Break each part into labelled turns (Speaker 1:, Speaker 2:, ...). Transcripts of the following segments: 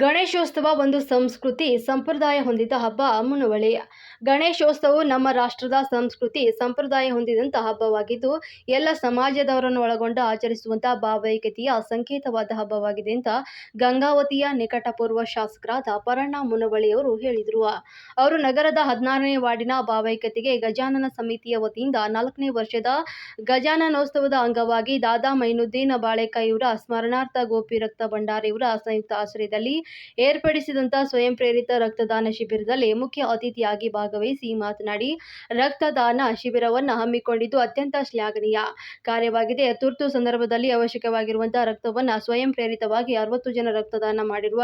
Speaker 1: ಗಣೇಶೋತ್ಸವ ಒಂದು ಸಂಸ್ಕೃತಿ ಸಂಪ್ರದಾಯ ಹೊಂದಿದ ಹಬ್ಬ ಮುನವಳಿ ಗಣೇಶೋತ್ಸವವು ನಮ್ಮ ರಾಷ್ಟ್ರದ ಸಂಸ್ಕೃತಿ ಸಂಪ್ರದಾಯ ಹೊಂದಿದಂಥ ಹಬ್ಬವಾಗಿದ್ದು, ಎಲ್ಲ ಸಮಾಜದವರನ್ನು ಒಳಗೊಂಡ ಆಚರಿಸುವಂತಹ ಭಾವೈಕ್ಯತೆಯ ಸಂಕೇತವಾದ ಹಬ್ಬವಾಗಿದೆ ಅಂತ ಗಂಗಾವತಿಯ ನಿಕಟಪೂರ್ವ ಶಾಸಕರಾದ ಪರಣ್ಣ ಮುನವಳಿಯವರು ಹೇಳಿದರು. ಅವರು ನಗರದ ಹದಿನಾರನೇ ವಾರ್ಡಿನ ಭಾವೈಕ್ಯತೆಗೆ ಗಜಾನನ ಸಮಿತಿಯ ವತಿಯಿಂದ ನಾಲ್ಕನೇ ವರ್ಷದ ಗಜಾನನೋತ್ಸವದ ಅಂಗವಾಗಿ ದಾದಾ ಮೈನುದ್ದೀನ್ ಬಾಳೆಕಾಯಿಯವರ ಸ್ಮರಣಾರ್ಥ ಗೋಪಿ ರಕ್ತ ಭಂಡಾರಿಯವರ ಸಂಯುಕ್ತ ಆಶ್ರಯದಲ್ಲಿ ಏರ್ಪಡಿಸಿದಂಥ ಸ್ವಯಂ ಪ್ರೇರಿತ ರಕ್ತದಾನ ಶಿಬಿರದಲ್ಲಿ ಮುಖ್ಯ ಅತಿಥಿಯಾಗಿ ಭಾಗವಹಿಸಿ ಮಾತನಾಡಿ, ರಕ್ತದಾನ ಶಿಬಿರವನ್ನು ಹಮ್ಮಿಕೊಂಡಿದ್ದು ಅತ್ಯಂತ ಶ್ಲಾಘನೀಯ ಕಾರ್ಯವಾಗಿದೆ. ತುರ್ತು ಸಂದರ್ಭದಲ್ಲಿ ಅವಶ್ಯಕವಾಗಿರುವಂತಹ ರಕ್ತವನ್ನು ಸ್ವಯಂ ಪ್ರೇರಿತವಾಗಿ ಅರವತ್ತು ಜನ ರಕ್ತದಾನ ಮಾಡಿರುವ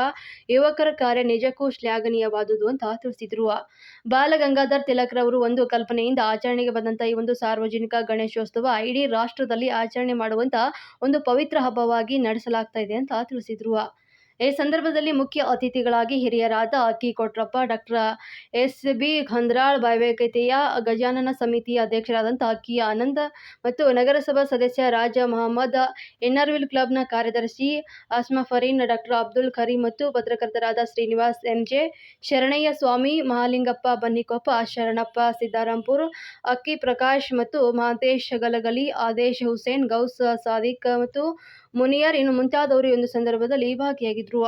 Speaker 1: ಯುವಕರ ಕಾರ್ಯ ನಿಜಕ್ಕೂ ಶ್ಲಾಘನೀಯವಾದುದು ಅಂತ ತಿಳಿಸಿದ್ರು. ಬಾಲಗಂಗಾಧರ್ ತಿಲಕ್ರವರು ಒಂದು ಕಲ್ಪನೆಯಿಂದ ಆಚರಣೆಗೆ ಬಂದಂತಹ ಈ ಒಂದು ಸಾರ್ವಜನಿಕ ಗಣೇಶೋತ್ಸವ ಇಡೀ ರಾಷ್ಟ್ರದಲ್ಲಿ ಆಚರಣೆ ಮಾಡುವಂತ ಒಂದು ಪವಿತ್ರ ಹಬ್ಬವಾಗಿ ನಡೆಸಲಾಗ್ತಾ ಇದೆ ಅಂತ ತಿಳಿಸಿದರು. ಈ ಸಂದರ್ಭದಲ್ಲಿ ಮುಖ್ಯ ಅತಿಥಿಗಳಾಗಿ ಹಿರಿಯರಾದ Akki Kotrappa, doctor S B Khandral ಭಾವೈಕ್ಯತೆಯ Gajanana ಸಮಿತಿಯ ಅಧ್ಯಕ್ಷರಾದಂಥ ಅಕ್ಕಿ ಆನಂದ್ ಮತ್ತು ನಗರಸಭಾ ಸದಸ್ಯ ರಾಜ ಮಹಮ್ಮದ್, ಎನ್ಆರ್ವಿಲ್ ಕ್ಲಬ್ನ ಕಾರ್ಯದರ್ಶಿ ಅಸ್ಮಾ ಫರೀನ್, ಡಾಕ್ಟರ್ ಅಬ್ದುಲ್ ಕರೀಂ ಮತ್ತು ಪತ್ರಕರ್ತರಾದ ಶ್ರೀನಿವಾಸ್ ಎಂಜೆ ಶರಣಯ್ಯ ಸ್ವಾಮಿ, ಮಹಾಲಿಂಗಪ್ಪ ಬನ್ನಿಕೊಪ್ಪ, ಶರಣಪ್ಪ ಸಿದ್ದಾರಾಂಪುರ್, ಅಕ್ಕಿ ಪ್ರಕಾಶ್ ಮತ್ತು ಮಹಂತೇಶ್ ಗಲಗಲಿ ಆದೇಶ್ ಹುಸೇನ್, ಗೌಸ್ ಸಾದಿಕ್ ಮತ್ತು ಮುನಿಯರ್ ಇನ್ನು ಮುಂತಾದವರು ಒಂದು ಸಂದರ್ಭದಲ್ಲಿ ಭಾಗಿಯಾಗಿದ್ರು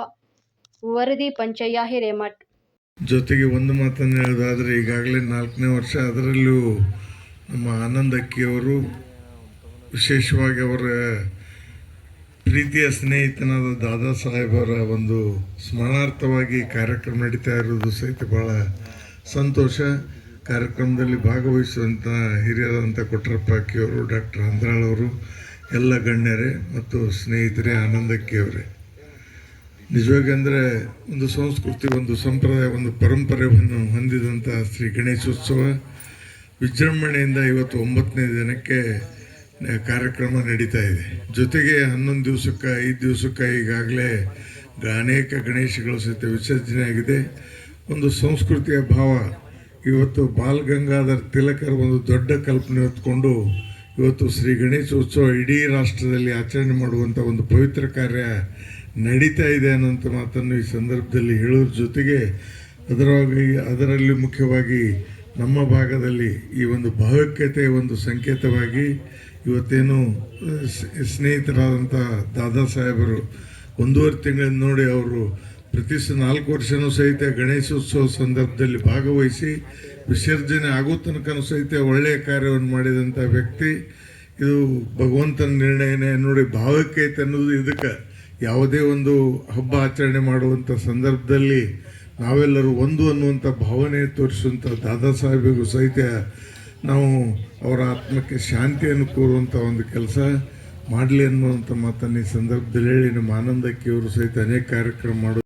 Speaker 1: ವರದಿ ಪಂಚಯ್ಯ ಹಿರೇಮಠ್.
Speaker 2: ಜೊತೆಗೆ ಒಂದು ಮಾತನ್ನು ಹೇಳೋದಾದರೆ, ಈಗಾಗಲೇ ನಾಲ್ಕನೇ ವರ್ಷ ಅದರಲ್ಲೂ ನಮ್ಮ ಆನಂದ್ ಅಕ್ಕಿಯವರು ವಿಶೇಷವಾಗಿ ಅವರ ಪ್ರೀತಿಯ ಸ್ನೇಹಿತನಾದ ದಾದಾ ಸಾಹೇಬರ ಒಂದು ಸ್ಮರಣಾರ್ಥವಾಗಿ ಕಾರ್ಯಕ್ರಮ ನಡೀತಾ ಇರೋದು ಸಹಿತ ಭಾಳ ಸಂತೋಷ. ಕಾರ್ಯಕ್ರಮದಲ್ಲಿ ಭಾಗವಹಿಸುವಂಥ ಹಿರಿಯರಾದಂಥ ಕೊಟ್ರಪ್ಪ ಅಕ್ಕಿಯವರು, ಡಾಕ್ಟರ್ ಅಂದ್ರಾಳವರು ಎಲ್ಲ ಗಣ್ಯರೇ ಮತ್ತು ಸ್ನೇಹಿತರೆ ಆನಂದಕ್ಕೆ ಅವರೇ ನಿಜವಾಗಿ ಅಂದರೆ ಒಂದು ಸಂಸ್ಕೃತಿ, ಒಂದು ಸಂಪ್ರದಾಯ, ಒಂದು ಪರಂಪರೆಯನ್ನು ಹೊಂದಿದಂಥ ಶ್ರೀ ಗಣೇಶೋತ್ಸವ ವಿಜೃಂಭಣೆಯಿಂದ ಇವತ್ತು ಒಂಬತ್ತನೇ ದಿನಕ್ಕೆ ಕಾರ್ಯಕ್ರಮ ನಡೀತಾ ಇದೆ. ಜೊತೆಗೆ ಹನ್ನೊಂದು ದಿವಸಕ್ಕೆ, ಐದು ದಿವಸಕ್ಕೆ ಈಗಾಗಲೇ ಅನೇಕ ಗಣೇಶಗಳು ಸಹಿತ ವಿಸರ್ಜನೆ ಆಗಿದೆ. ಒಂದು ಸಂಸ್ಕೃತಿಯ ಭಾವ, ಇವತ್ತು ಬಾಲ್ ಗಂಗಾಧರ್ ತಿಲಕರ ಒಂದು ದೊಡ್ಡ ಕಲ್ಪನೆ ಹೊತ್ಕೊಂಡು ಇವತ್ತು ಶ್ರೀ ಗಣೇಶೋತ್ಸವ ಇಡೀ ರಾಷ್ಟ್ರದಲ್ಲಿ ಆಚರಣೆ ಮಾಡುವಂಥ ಒಂದು ಪವಿತ್ರ ಕಾರ್ಯ ನಡೀತಾ ಇದೆ ಅನ್ನೋಂಥ ಮಾತನ್ನು ಈ ಸಂದರ್ಭದಲ್ಲಿ ಹೇಳೋದ್ರ ಜೊತೆಗೆ ಅದರವಾಗಿ ಅದರಲ್ಲಿ ಮುಖ್ಯವಾಗಿ ನಮ್ಮ ಭಾಗದಲ್ಲಿ ಈ ಒಂದು ಭಾವೈಕ್ಯತೆಯ ಒಂದು ಸಂಕೇತವಾಗಿ ಇವತ್ತೇನು ಸ್ನೇಹಿತರಾದಂಥ ದಾದಾ ಸಾಹೇಬರು ಒಂದೂವರೆ ತಿಂಗಳಿಂದ ನೋಡಿ ಅವರು ಪ್ರತಿ ನಾಲ್ಕು ವರ್ಷನೂ ಸಹಿತ ಗಣೇಶೋತ್ಸವ ಸಂದರ್ಭದಲ್ಲಿ ಭಾಗವಹಿಸಿ ವಿಸರ್ಜನೆ ಆಗೋ ತನಕನೂ ಸಹಿತ ಒಳ್ಳೆಯ ಕಾರ್ಯವನ್ನು ಮಾಡಿದಂಥ ವ್ಯಕ್ತಿ. ಇದು ಭಗವಂತನ ನಿರ್ಣಯನೇ ನೋಡಿ ಭಾವೈಕ್ಯತೆ ಅನ್ನೋದು ಇದಕ್ಕೆ ಯಾವುದೇ ಒಂದು ಹಬ್ಬ ಆಚರಣೆ ಮಾಡುವಂಥ ಸಂದರ್ಭದಲ್ಲಿ ನಾವೆಲ್ಲರೂ ಒಂದು ಅನ್ನುವಂಥ ಭಾವನೆ ತೋರಿಸುವಂಥ ದಾದಾ ಸಾಹೇಬಿಗೂ ಸಹಿತ ನಾವು ಅವರ ಆತ್ಮಕ್ಕೆ ಶಾಂತಿಯನ್ನು ಕೋರುವಂಥ ಒಂದು ಕೆಲಸ ಮಾಡಲಿ ಅನ್ನುವಂಥ ಮಾತನ್ನು ಈ ಸಂದರ್ಭದಲ್ಲಿ ಹೇಳಿ, ನಮ್ಮ ಆನಂದಕ್ಕೆ ಇವರು ಸಹಿತ ಅನೇಕ ಕಾರ್ಯಕ್ರಮ ಮಾಡೋ